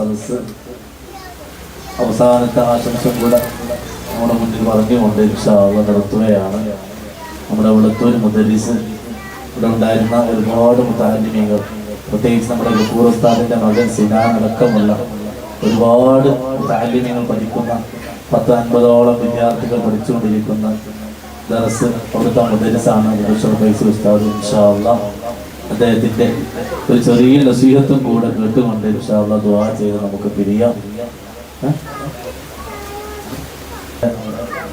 സദസ്സ് അവസാനത്തെ ആശംസം കൂടെ നമ്മുടെ മുന്നിൽ പറഞ്ഞുകൊണ്ട് ഇൻഷാള്ള നടത്തുകയാണ്. നമ്മുടെ വെളുത്തൂർ മുദരീസ് ഇവിടെ ഉണ്ടായിരുന്ന ഒരുപാട് മുത്താലിമികൾ പ്രത്യേകിച്ച് നമ്മുടെ ഗഫൂർസ്ഥാനിന്റെ മകൻ സിനാൻ അടക്കമുള്ള ഒരുപാട് മുത്താലിമികൾ പഠിക്കുന്ന പത്ത് അൻപതോളം വിദ്യാർത്ഥികൾ പഠിച്ചുകൊണ്ടിരിക്കുന്ന ദറസ് അവിടുത്തെ മുദരിസാണ് ഉസ്താദ് ഇൻഷാള്ള അദ്ദേഹത്തിന്റെ ഒരു ചെറിയ നസീഹത്തും കൂടെ കേട്ടുകൊണ്ട് ഇൻഷാള്ള ദുആ ചെയ്ത് നമുക്ക് പിരിയാം?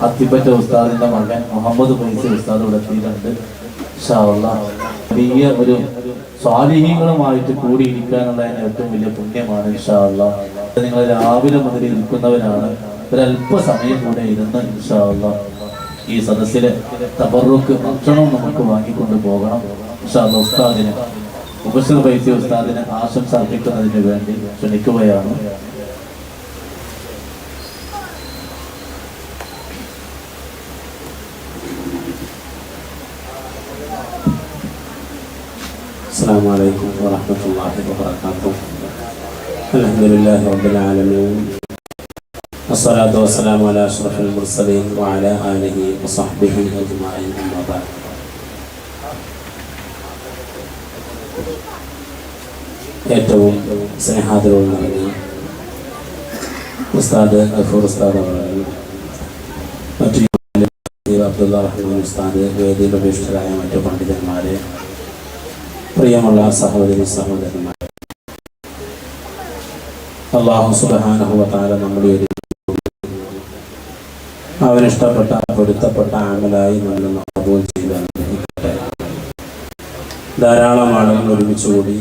അത്തിപ്പറ്റ ഉസ്താദിന്റെ മകൻ മുഹമ്മദ് ഫൈസൽ ഉസ്താദ് ഇവിടെ എത്തിയിട്ടുണ്ട്. ഇൻഷാള്ള വലിയ ഒരു സ്വാധീനങ്ങളുമായിട്ട് കൂടിയിരിക്കാനുള്ളതിന് ഏറ്റവും വലിയ പുണ്യമാണ് ഇൻഷാള്ള നിങ്ങൾ രാവിലെ മുതൽ ഇരിക്കുന്നവരാണ്. ഒരല്പസമയം കൂടെ ഇരുന്ന് ഇൻഷാള്ള ഈ സദസ്സിലെ തബറുക്ക് ഭക്ഷണം നമുക്ക് വാങ്ങിക്കൊണ്ട് പോകണം. ഉസ്താദിന് മുബഷർ ഫൈസി ഉസ്താദിന് ആശംസ അർപ്പിക്കുന്നതിന് വേണ്ടി ക്ഷണിക്കുകയാണ് السلام عليكم ورحمة الله وبركاته الحمد لله رب العالمين الصلاة والسلام على أشرف المرسلين وعلى آله وصحبه أجمعين أما بعد ഏറ്റവും സ്നേഹാദരവും ഉസ്താദ് അഫൂർ ഉസ്താദ് മറ്റു അബ്ദുള്ള റഹ്മാൻ ഉസ്താദ് വേദി ഉപേക്ഷിതരായ മറ്റു പണ്ഡിതന്മാരെ പ്രിയമുള്ള സഹോദരി സഹോദരന്മാർ അള്ളാഹു സുബാനുഭവത്താല നമ്മുടെ ഒരു അവനിഷ്ടപ്പെട്ട പൊരുത്തപ്പെട്ട ആമലായി നല്ല നബൂൽ ചെയ്ത് ധാരാളം ആളുകൾ ഒരുമിച്ചുകൂടി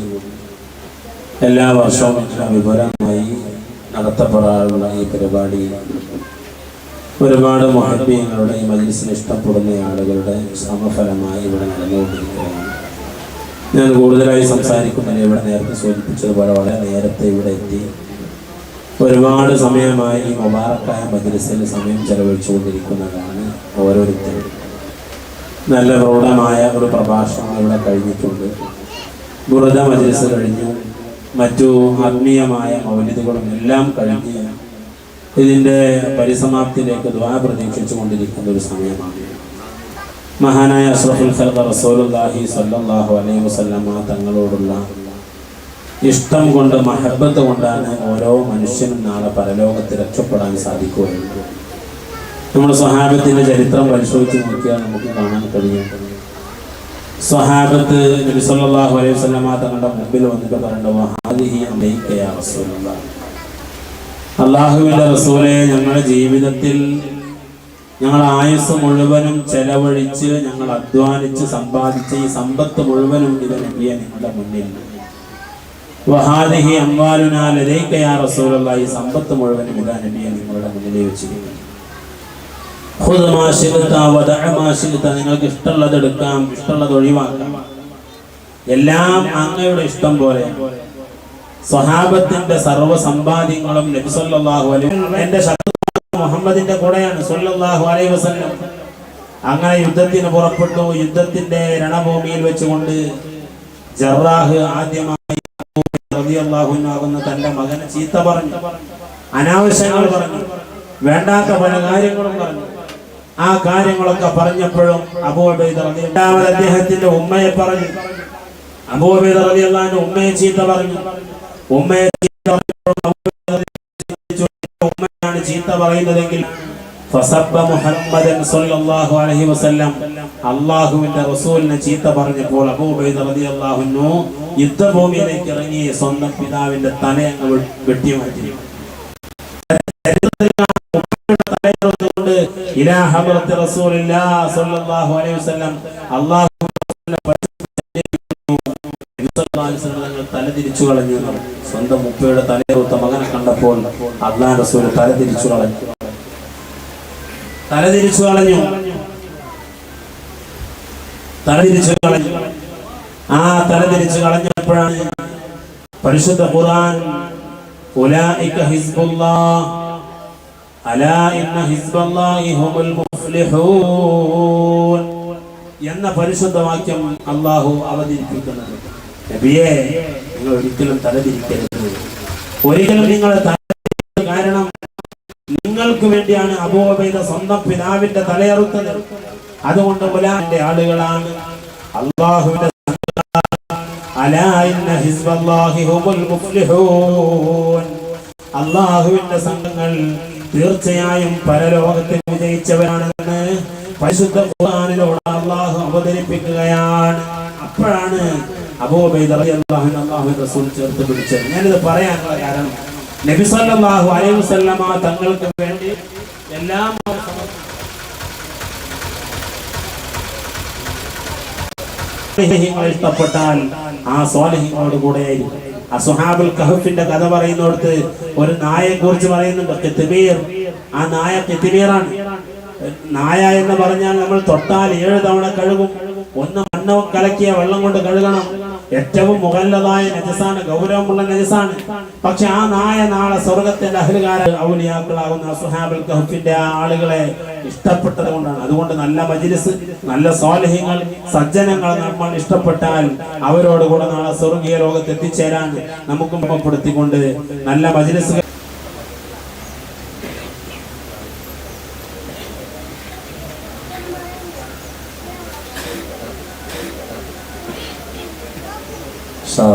എല്ലാ വർഷവും വിപുലമായി നടത്തപ്പെടാറുള്ള ഈ പരിപാടി. ഒരുപാട് മഹത്വങ്ങളുടെ ഈ മജിലിസിന് ഇഷ്ടപ്പെടുന്ന ആളുകളുടെ ശ്രമഫലമായി ഇവിടെ നടന്നുകൊണ്ടിരിക്കുകയാണ്. ഞാൻ കൂടുതലായി സംസാരിക്കുന്നതിന് ഇവിടെ നേരത്തെ സൂചിപ്പിച്ചതുപോലെ വളരെ നേരത്തെ ഇവിടെ എത്തി. ഒരുപാട് സമയമായി ഈ മുബാറക്കായ മജ്ലിസിൽ സമയം ചെലവഴിച്ചുകൊണ്ടിരിക്കുന്നതാണ് ഓരോരുത്തരും. നല്ല പ്രൗഢമായ ഒരു പ്രഭാഷണം ഇവിടെ കഴിഞ്ഞിട്ടുണ്ട്. ഗുരുത മജിസ് കഴിഞ്ഞു. മറ്റു ആത്മീയമായ മൗലിതകളും എല്ലാം കഴിഞ്ഞ് ഇതിന്റെ പരിസമാപ്തിയിലേക്ക് ദ്വാ പ്രതീക്ഷിച്ചു കൊണ്ടിരിക്കുന്ന ഒരു സമയമാണ്. മഹാനായ അഷ്റഫുൽ ഖൽഖ റസൂലുള്ളാഹി സ്വല്ലല്ലാഹു അലൈഹി വസല്ലമ തങ്ങളോടുള്ള ഇഷ്ടം കൊണ്ട് മഹബത്ത് കൊണ്ടാണ് ഓരോ മനുഷ്യനും നാളെ പരലോകത്ത് രക്ഷപ്പെടാൻ സാധിക്കുകയുള്ളൂ നമ്മുടെ സ്വഹാബത്തിന്റെ ചരിത്രം പരിശോധിച്ച് നോക്കിയാൽ നമുക്ക് കാണാൻ കഴിയും. സ്വഹാബത്ത് നബി സല്ലല്ലാഹു അലൈഹി വസല്ലമ തങ്ങളുടെ മുമ്പിൽ വന്നിട്ട് പറയേണ്ട വഹാദിഹി അലൈക യാ റസൂലുള്ളാഹ് റസൂലെ ഞങ്ങളുടെ ജീവിതത്തിൽ ഞങ്ങൾ ആയുസ് മുഴുവനും ചെലവഴിച്ച് ഞങ്ങൾ അധ്വാനിച്ച് സമ്പാദിച്ച ഈ സമ്പത്ത് മുഴുവനും ഇത് നബിയെ നിങ്ങളുടെ മുന്നിൽ. വഹാദിഹി അമ്പാലുനാലരേക്കയാ റസൂലുള്ള. ഈ സമ്പത്ത് മുഴുവനും ഇതാ നബിയെ നിങ്ങളുടെ മുന്നിൽ വെച്ചിരിക്കുന്നു. നിങ്ങൾക്ക് ഇഷ്ടമുള്ളത് എടുക്കാം ഇഷ്ടമുള്ളത് ഒഴിവാക്കാം. എല്ലാം അങ്ങയുടെ ഇഷ്ടം പോലെ. സ്വഹാബത്തിന്റെ സർവ സമ്പാദ്യങ്ങളും നബി സല്ലല്ലാഹു അലൈഹി എന്റെ മുഹമ്മദിന്റെ കൂടെയാണ് സല്ലല്ലാഹു അലൈഹി വസല്ലം അങ്ങനെ യുദ്ധത്തിന് പുറപ്പെട്ടു. യുദ്ധത്തിന്റെ രണഭൂമിയിൽ വെച്ചുകൊണ്ട് ജറാഹ് ആദ്യമായി റളിയല്ലാഹു തന്റെ മകനെ ചീത്ത പറഞ്ഞു. അനാവശ്യങ്ങൾ പറഞ്ഞു. വേണ്ടാത്ത പല കാര്യങ്ങളും പറഞ്ഞു. ആ കാര്യങ്ങളൊക്കെ പറഞ്ഞപ്പോഴും അബൂബൈദ രണ്ടാമത് അദ്ദേഹത്തിന്റെ ഉമ്മയെ പറഞ്ഞു. അബൂബൈദ റളിയല്ലാഹു ഉമ്മയെ ചീത്ത പറഞ്ഞു. ഉമ്മയെ ചീത്ത ഉമ്മയാണ് ചീത്ത പറയുന്നതെങ്കിൽ മുഹമ്മദൻ സല്ലല്ലാഹു അലൈഹി വസല്ലം അല്ലാഹുവിന്റെ റസൂലിനെ ചീത്ത പറഞ്ഞപ്പോൾ അബൂബൈദ റളിയല്ലാഹു അൻഹു യുദ്ധഭൂമിയിലേക്ക് ഇറങ്ങി സ്വന്തം പിതാവിന്റെ തലയങ്ങ് വെട്ടിമാറ്റി. ഇലാ ഹദ്റത്തി റസൂലില്ലാഹ് സ്വല്ലല്ലാഹു അലൈഹി വസല്ലം. അല്ലാഹുവിന്റെ തങ്ങൾ തല തിരിച്ചു കളഞ്ഞു. സ്വന്തം മുപ്പയുടെ തലയൊത്ത മകനെ കണ്ടപ്പോൾ അള്ളാഹ് റസൂൽ തല തിരിച്ചു കളഞ്ഞു. തല തിരിച്ചു കളഞ്ഞു. തലതിരിച്ചു കളഞ്ഞു. ആ തല തിരിച്ചു കളഞ്ഞപ്പോഴാണ് പരിശുദ്ധ ഖുർആൻ ഉലൈക ഹിസ്ബുല്ലാഹ് എന്ന പരിശുദ്ധ വാക്യം അള്ളാഹു അവതരിപ്പിക്കുന്നത്. നബിയെ നിങ്ങൾ ഒരിക്കലും തലതിരിക്കരുത്. ഒരിക്കലും നിങ്ങൾ കാരണം നിങ്ങൾക്ക് വേണ്ടിയാണ് അബൂബൈദ സ്വന്തം പിതാവിന്റെ തലയറുത്തത്. അതുകൊണ്ട് മുലാന്റെ ആളുകളാണ് അള്ളാഹുവിന്റെ അല്ലാഹുവിന്റെ സംഘങ്ങൾ തീർച്ചയായും പരലോകത്തിൽ വിജയിച്ചവരാണെന്ന് പരിശുദ്ധ ഖുർആനിലൂടെ അള്ളാഹു അവതരിപ്പിക്കുകയാണ്. അപ്പോഴാണ് റസൂൽ ചേർത്ത് പിടിച്ചത്. ഞാനിത് പറയാനുള്ള കാരണം നബി സല്ലല്ലാഹു അലൈഹി വസല്ലമ തങ്ങൾക്ക് വേണ്ടി എല്ലാം ഇഷ്ടപ്പെട്ടാൽ ആ സ്വാലിഹിങ്ങളോട് കൂടെയായിരിക്കും. അസുഹാബുൽ കഹഫിന്റെ കഥ പറയുന്നിടത്ത് ഒരു നായയെ കുറിച്ച് പറയുന്നുണ്ട്. കിത്തിമീർ ആ നായ കെത്തിമീറാണ് നായ എന്ന് പറഞ്ഞാൽ നമ്മൾ തൊട്ടാൽ ഏഴ് തവണ കഴുകും. ഒന്ന് മണ്ണ് കലക്കിയ വെള്ളം കൊണ്ട് കഴുകണം. ഏറ്റവും മുകളിലതായ നജസാണ് ഗൗരവമുള്ള നജസാണ്. പക്ഷെ ആ നായ നാളെ സ്വർഗത്തിന്റെ അഹ്ലുകാര ഔലിയാക്കളാകുന്ന സുഹാബുൽ കഹഫിന്റെ ആളുകളെ ഇഷ്ടപ്പെട്ടത് കൊണ്ടാണ്. അതുകൊണ്ട് നല്ല മജിലിസ് നല്ല സ്വാലഹ്യങ്ങൾ സജ്ജനങ്ങൾ നമ്മൾ ഇഷ്ടപ്പെട്ടാൽ അവരോടുകൂടെ നാളെ സ്വർഗീയ ലോകത്ത് എത്തിച്ചേരാൻ നമുക്കും ഉറപ്പെടുത്തിക്കൊണ്ട് നല്ല മജിലിസ്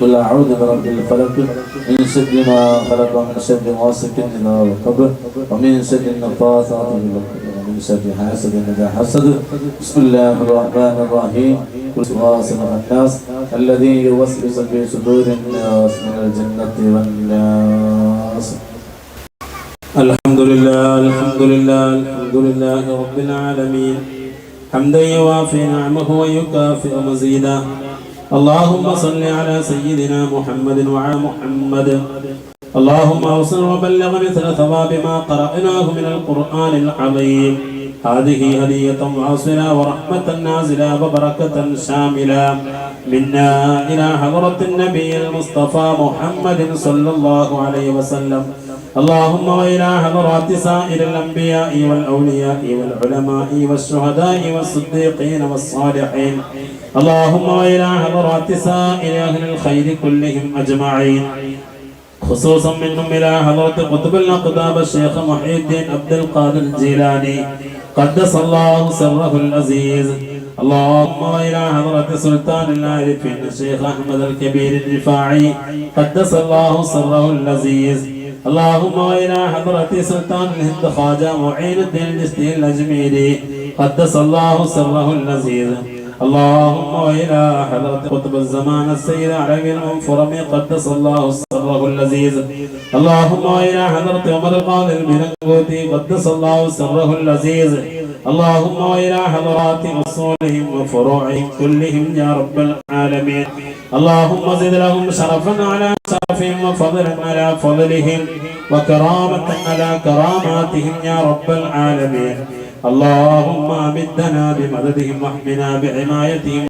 قل أعوذ برب الفلق من شر ما خلق ومن شر غاسق إذا وقب ومن شر النفاثات ومن شر حاسد إذا حسد. بسم الله الرحمن الرحيم. واصل الناس الذي يوسوس في صدور الناس من الجنة والناس. الحمد لله الحمد لله الحمد لله رب العالمين. حمدا يوافي نعمه ويكافئ مزيدا. اللهم صل على سيدنا محمد وعلى محمد اللهم اوصل وبلغ مثل ثواب ما قرأناه من القرآن العظيم هذه هدية واصلة ورحمة نازلة وبركة شاملة منا إلى حضرة النبي المصطفى محمد صلى الله عليه وسلم اللهم وإلى حضرات سائر الأنبياء والأولياء والعلماء والشهداء والصديقين والصالحين اللهم وإلى حضرات سائر أهل الخير كلهم أجمعين خصوصا منهم إلى حضرة قطب الأقدام الشيخ محي الدين عبد القادر الجيلاني قدس الله سره العزيز اللهم إلى حضرة سلطان العارفين الشيخ أحمد الكبير الرفاعي قدس الله سره العزيز اللهم وإلى حضرة سلطان الهند خواجة معين الدين الجسدي الأجميري. قدس الله سره العزيز. اللهم وإلى حضرة قطب الزمان السيد علي المنفرمي قدس الله سره العزيز. اللهم وإلى حضرة عمر القاضي المنقوتي قدس الله سره العزيز. اللهم وإلى حضرات أصولهم وفروعهم كلهم يا رب العالمين. اللهم زد لهم شرفا على وفضلا على فضلهم وكرامة على كراماتهم يا رب العالمين اللهم أمدنا بمددهم واحمنا بعنايتهم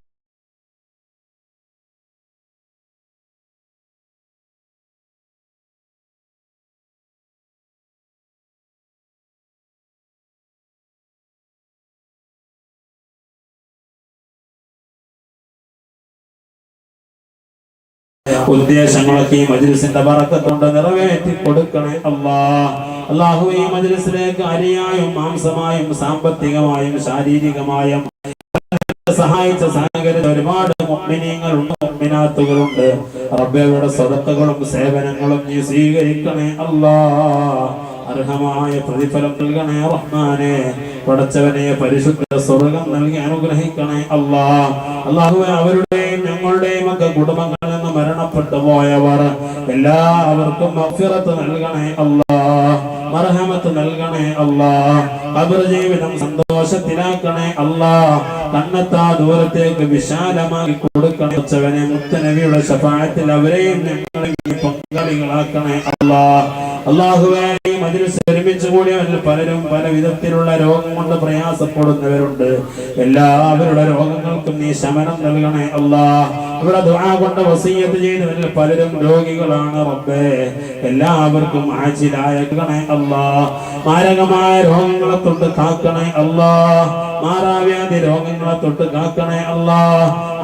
ഉദ്ദേശങ്ങളൊക്കെ ഈ മജ്ലിസിന്റെ നിറവേറ്റി കൊടുക്കണേ അല്ലാ. അള്ളാഹു ഈ മജ്ലിസിലേക്ക് അരിയായും മാംസമായും സാമ്പത്തികമായും ശാരീരികമായും സഹായിച്ച സഹകരിച്ച ഒരുപാട് ഉണ്ട് റബ്ബയുടെ സ്വതത്തുകളും സേവനങ്ങളും നീ സ്വീകരിക്കണേ അല്ലാ. അർഹമായ പ്രതിഫലം നൽകണേ റഹ്മാനെ. പടച്ചവനെ പരിശുദ്ധ സ്വർഗം നൽകി അനുഗ്രഹിക്കണേ അല്ലാ അല്ലാഹുവേ അവരുടെയും ഞങ്ങളുടെയും ഒക്കെ കുടുംബങ്ങളിൽ നിന്ന് മരണപ്പെട്ടു പോയവർ എല്ലാവർക്കും മഫിറത്ത് നൽകണേ അല്ലാ മർഹമത്ത് നൽകണേ അല്ലാ ഖബർ ജീവിതം സന്തോഷത്തിലാക്കണേ അല്ലാ കണ്ണത്താ ദൂരത്തേക്ക് വിശാലമാക്കി കൊടുക്കണേ. ഉച്ചവനെ മുത്തനബിയുടെ അവരെയും ഞങ്ങളെയും പങ്കാളികളാക്കണേ അല്ലാ അള്ളാഹുവേ ഈ ശ്രമിച്ചു കൂടിയവരിൽ പലരും പല വിധത്തിലുള്ള രോഗം കൊണ്ട് പ്രയാസപ്പെടുന്നവരുണ്ട്. എല്ലാവരുടെ രോഗങ്ങൾക്കും നീ ശമനം നൽകണേ അല്ലാ. ഇവിടെ ദുആ കൊണ്ട് വസീയത്ത് ചെയ്തവരിൽ പലരും രോഗികളാണ് റബ്ബേ. എല്ലാവർക്കും ആജിലായ ഗണേ അല്ലാ. മാരകമായ രോഗങ്ങളെ തൊട്ട് കാക്കണേ അല്ലാ. മാറാവ്യാധി രോഗങ്ങളെ തൊട്ട് കാക്കണേ അല്ലാ.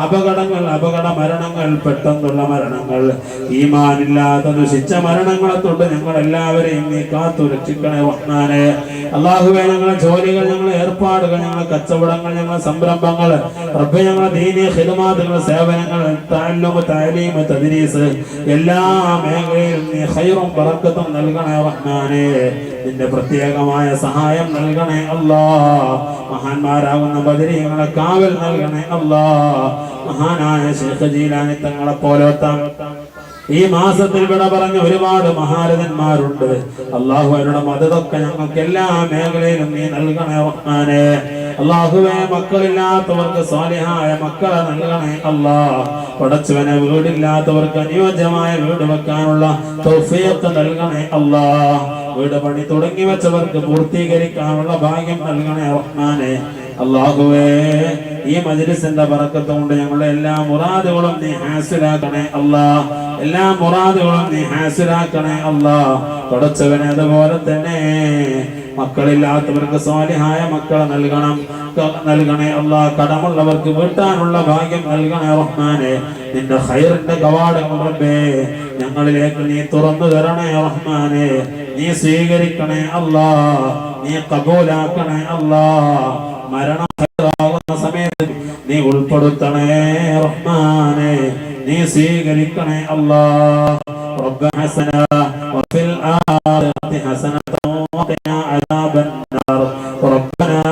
അപകടങ്ങൾ അപകട മരണങ്ങൾ പെട്ടെന്നുള്ള മരണങ്ങൾ. ഈമാനില്ലാത്ത ദുഷിച്ച മരണങ്ങളെ തൊട്ട് ഞങ്ങൾ എല്ലാവരെയും നീ കാത്തു രക്ഷിക്കണേ വഹ്നാനെ അള്ളാഹുവെ ഞങ്ങളെ ജോലികൾ ഞങ്ങളെ ഏർപ്പാടുകൾ ഞങ്ങളെ കച്ചവടങ്ങൾ ഞങ്ങളെ സംരംഭങ്ങൾ റബ്ബെ ഞങ്ങളെ ദീനീയ ഹിദമാതുകൾ സേവനങ്ങൾ താലൂമ് താലീമ് തദ്രീസ് എല്ലാ മേഖലയിലും ബറക്കത്തും നൽകണേ റഹ്മാനെ നിന്റെ പ്രത്യേകമായ സഹായം നൽകണേ അല്ലാ മഹാന്മാരാകുന്ന ബദരീങ്ങളെ കാവൽ നൽകണേ അല്ലാ മഹാനായ ശേഖ ജീലാനി തങ്ങളെ പോലോത്ത ഈ മാസത്തിൽ വിട പറഞ്ഞ ഒരുപാട് മഹാരഥന്മാരുണ്ട്. അള്ളാഹു അവരുടെ മതതൊക്കെ ഞങ്ങൾക്ക് എല്ലാ മേഖലയിലും നീ നൽകണേ റഹ്മാനെ. അള്ളാഹുവെ മക്കളില്ലാത്തവർക്ക് സ്വാലിഹായ മക്കളെ നൽകണേ അല്ലാ. പടച്ചവനെ വീടില്ലാത്തവർക്ക് അനുയോജ്യമായ വീട് വെക്കാനുള്ള തൗഫീഖ് നൽകണേ അല്ലാ. വീട് പണി തുടങ്ങി വെച്ചവർക്ക് പൂർത്തീകരിക്കാനുള്ള ഭാഗ്യം നൽകണേ റഹ്മാനെ. അള്ളാഹുവേ ഈ മജിലിസിന്റെ പറക്കത്തും കൊണ്ട് ഞങ്ങളുടെ എല്ലാ മുറാദുകളും നീ ഹാസിലാക്കണേ അല്ലാ. എല്ലാ മുറാദുകളും നീ ഹാസിലാക്കണേ അല്ലാ. തുടച്ചവനെ അതുപോലെ തന്നെ മക്കളില്ലാത്തവർക്ക് സ്വാലിഹായ മക്കളെ നൽകണം. നൽകണേ അല്ല. കടമുള്ളവർക്ക് വീട്ടാനുള്ള ഭാഗ്യം നൽകണേ റഹ്മാനെ. നിന്റെ ഹൈറിന്റെ കവാടങ്ങൾ റബ്ബേ ഞങ്ങളിലേക്ക് നീ തുറന്നു തരണേ റഹ്മാനെ. നീ സ്വീകരിക്കണേ അല്ലാ. നീ കബൂലാക്കണേ അല്ലാ. മരണം ഹൈറാകുന്ന സമയത്ത് നീ ഉൾപ്പെടുത്തണേ റഹ്മാനെ നീ സ്വീകരിക്കണേ അല്ലാ رب حسنة وفي الآخرة حسنة وقنا عذاب النار ربنا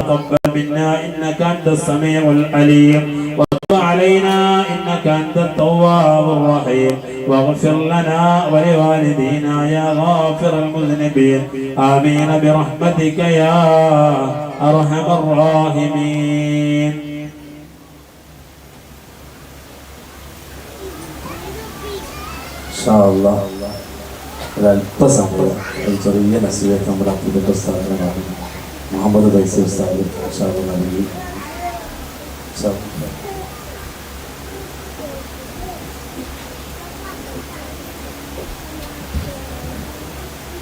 تقبل منا إنك أنت السميع العليم وتب علينا إنك أنت التواب الرحيم واغفر لنا ولوالدينا يا غافر المذنبين آمين برحمتك يا أرحم الراحمين ഇൻഷാ അല്ലാ. ഒരല്പസമയം ഒരു ചെറിയ നസീഹത്ത് നമ്മുടെ അബ്ദുൽ സ്ഥാപനമാണ് മുഹമ്മദ് ബൈസി ഉസ്താദ് ഇൻഷാ അല്ലാ നൽകി ഇൻഷാ അല്ലാ.